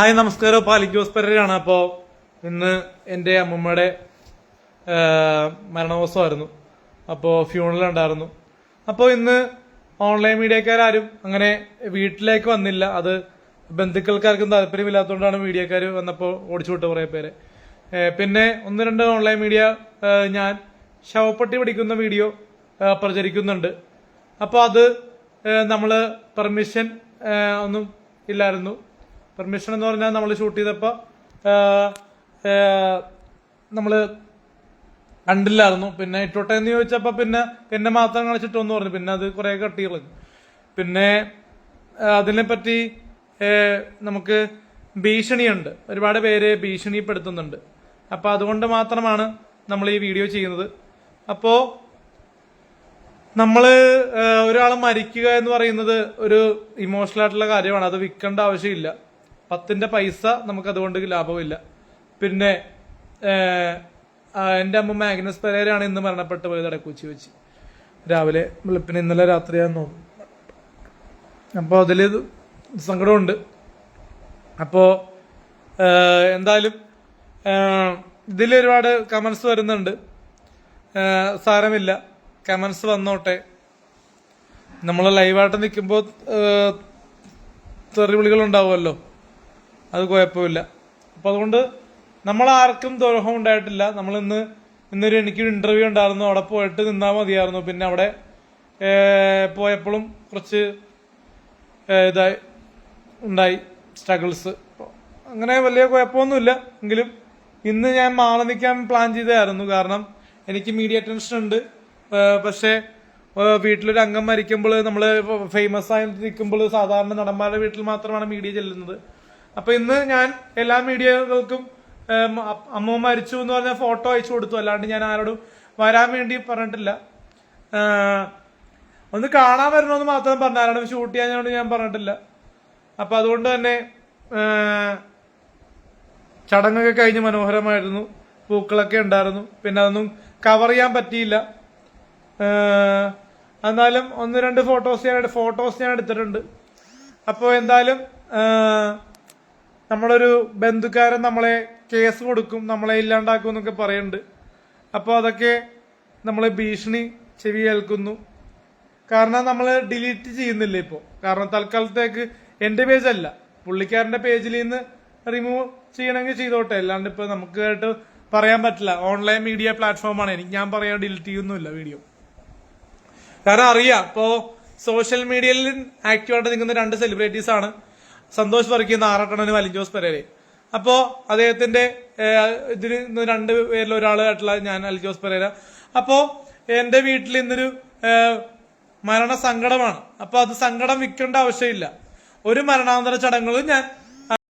Hi നമസ്കാരം. പാലിക്കോസ് പെരയാണ് അപ്പോൾ ഇന്ന് എന്റെ അമ്മമ്മയുടെ മരണദിവസമായിരുന്നു അപ്പോൾ ഫ്യൂണൽ ഉണ്ടായിരുന്നു. അപ്പോൾ ഇന്ന് ഓൺലൈൻ മീഡിയക്കാരും അങ്ങനെ വീട്ടിലേക്ക് വന്നില്ല. അത് ബന്ധുക്കൾക്കാർക്കും താല്പര്യമില്ലാത്തതുകൊണ്ടാണ് മീഡിയക്കാർ വന്നപ്പോൾ ഓടിച്ചു വിട്ട കുറേ പേര്. പിന്നെ ഒന്ന് രണ്ട് ഓൺലൈൻ മീഡിയ ഞാൻ ശവപ്പെട്ടി പിടിക്കുന്ന വീഡിയോ പ്രചരിക്കുന്നുണ്ട്. അപ്പോൾ അത് നമ്മൾ പെർമിഷൻ ഒന്നും ഇല്ലായിരുന്നു. പെർമിഷൻ എന്ന് പറഞ്ഞാൽ നമ്മൾ ഷൂട്ട് ചെയ്തപ്പോൾ നമ്മൾ കണ്ടില്ലായിരുന്നു. പിന്നെ ഇട്ടോട്ടെ എന്ന് ചോദിച്ചപ്പോൾ പിന്നെ എന്നെ മാത്രം കളിച്ചിട്ടൊന്നും പറഞ്ഞു. പിന്നെ അത് കുറേ കട്ടി കളഞ്ഞു പിന്നെ അതിനെപ്പറ്റി നമുക്ക് ഭീഷണിയുണ്ട്. ഒരുപാട് പേര് ഭീഷണിപ്പെടുത്തുന്നുണ്ട്. അപ്പോൾ അതുകൊണ്ട് മാത്രമാണ് നമ്മൾ ഈ വീഡിയോ ചെയ്യുന്നത്. അപ്പോൾ നമ്മൾ ഒരാൾ മരിക്കുക എന്ന് പറയുന്നത് ഒരു ഇമോഷണൽ ആയിട്ടുള്ള കാര്യമാണ്. അത് വിൽക്കേണ്ട ആവശ്യമില്ല. പത്തിന്റെ പൈസ നമുക്ക് അതുകൊണ്ട് ലാഭമില്ല. പിന്നെ എന്റെ അമ്മ മാഗ്നസ് പെരേരാണ് ഇന്ന് മരണപ്പെട്ടു പോയത് അടക്കൂച്ചി വെച്ച്. രാവിലെ വെളുപ്പിന് ഇന്നലെ രാത്രിയാന്ന് തോന്നുന്നു. അപ്പോൾ അതിൽ സങ്കടമുണ്ട്. അപ്പോ എന്തായാലും ഇതിൽ ഒരുപാട് കമൻസ് വരുന്നുണ്ട്. സാരമില്ല. കമൻസ് വന്നോട്ടെ. നമ്മൾ ലൈവായിട്ട് നിൽക്കുമ്പോൾ തെറിവിളികൾ ഉണ്ടാവുമല്ലോ അത് കുഴപ്പമില്ല. അപ്പം അതുകൊണ്ട് നമ്മൾ ആർക്കും ദ്രോഹം ഉണ്ടായിട്ടില്ല. നമ്മൾ ഇന്ന് ഇന്നൊരു എനിക്കൊരു ഇന്റർവ്യൂ ഉണ്ടായിരുന്നു. അവിടെ പോയിട്ട് നിന്നാൽ മതിയായിരുന്നു. പിന്നെ അവിടെ പോയപ്പോഴും കുറച്ച് ഇതായി ഉണ്ടായി സ്ട്രഗിൾസ് അങ്ങനെ വലിയ കുഴപ്പമൊന്നുമില്ല. എങ്കിലും ഇന്ന് ഞാൻ മാറി നിൽക്കാൻ പ്ലാൻ ചെയ്തായിരുന്നു കാരണം എനിക്ക് മീഡിയ അറ്റൻഷൻ ഉണ്ട്. പക്ഷേ വീട്ടിലൊരു അംഗം മരിക്കുമ്പോൾ നമ്മൾ ഫേമസ് ആയി നിൽക്കുമ്പോൾ സാധാരണ നടന്മാരുടെ വീട്ടിൽ മാത്രമാണ് മീഡിയ ചെല്ലുന്നത്. അപ്പൊ ഇന്ന് ഞാൻ എല്ലാ മീഡിയകൾക്കും അമ്മ മരിച്ചു എന്ന് പറഞ്ഞ ഫോട്ടോ അയച്ചു കൊടുത്തു. അല്ലാണ്ട് ഞാൻ ആരോടും വരാൻ വേണ്ടി പറഞ്ഞിട്ടില്ല. ഒന്ന് കാണാൻ വരണമെന്ന് മാത്രം പറഞ്ഞു ആരോടും ഷൂട്ട് ചെയ്യാൻ ഞാൻ പറഞ്ഞിട്ടില്ല. അപ്പൊ അതുകൊണ്ട് തന്നെ ചടങ്ങൊക്കെ കഴിഞ്ഞ് മനോഹരമായിരുന്നു. പൂക്കളൊക്കെ ഉണ്ടായിരുന്നു. പിന്നെ അതൊന്നും കവർ ചെയ്യാൻ പറ്റിയില്ല. എന്നാലും ഒന്ന് രണ്ട് ഫോട്ടോസ് ഞാൻ ഫോട്ടോസ് ഞാൻ എടുത്തിട്ടുണ്ട് അപ്പോൾ എന്തായാലും നമ്മളൊരു ബന്ധുക്കാരൻ നമ്മളെ കേസ് കൊടുക്കും നമ്മളെ ഇല്ലാണ്ടാക്കും എന്നൊക്കെ പറയുന്നുണ്ട് അപ്പോൾ അതൊക്കെ നമ്മളെ ഭീഷണി ചെവി കേൾക്കുന്നു കാരണം നമ്മൾ ഡിലീറ്റ് ചെയ്യുന്നില്ല ഇപ്പോൾ കാരണം തൽക്കാലത്തേക്ക് എന്റെ പേജ് അല്ല പുള്ളിക്കാരന്റെ പേജിൽ നിന്ന് റിമൂവ് ചെയ്യണമെങ്കിൽ ചെയ്തോട്ടെ. അല്ലാണ്ട് ഇപ്പോൾ നമുക്ക് ആയിട്ട് പറയാൻ പറ്റില്ല. ഓൺലൈൻ മീഡിയ പ്ലാറ്റ്ഫോമാണ്. എനിക്ക് ഞാൻ പറയാൻ ഡിലീറ്റ് ചെയ്യുന്നില്ല വീഡിയോ. കാരണം അറിയാം ഇപ്പോൾ സോഷ്യൽ മീഡിയയിൽ ആക്റ്റീവായിട്ട് നിൽക്കുന്ന രണ്ട് സെലിബ്രിറ്റീസ് ആണ്. സന്തോഷ് വർഗീയ ആറാട്ടണനും ജോസ് പെരേരയും അപ്പോ അദ്ദേഹത്തിന്റെ ഇതിൽ രണ്ട് പേരിൽ ഒരാളായിട്ടുള്ള ഞാൻ അലിൻ ജോസ് പെരേര. അപ്പോൾ എന്റെ വീട്ടിൽ ഇന്നൊരു മരണ സങ്കടമാണ്. അപ്പോൾ അത് സങ്കടം വിൽക്കേണ്ട ആവശ്യമില്ല. ഒരു മരണാന്തര ചടങ്ങുകളും ഞാൻ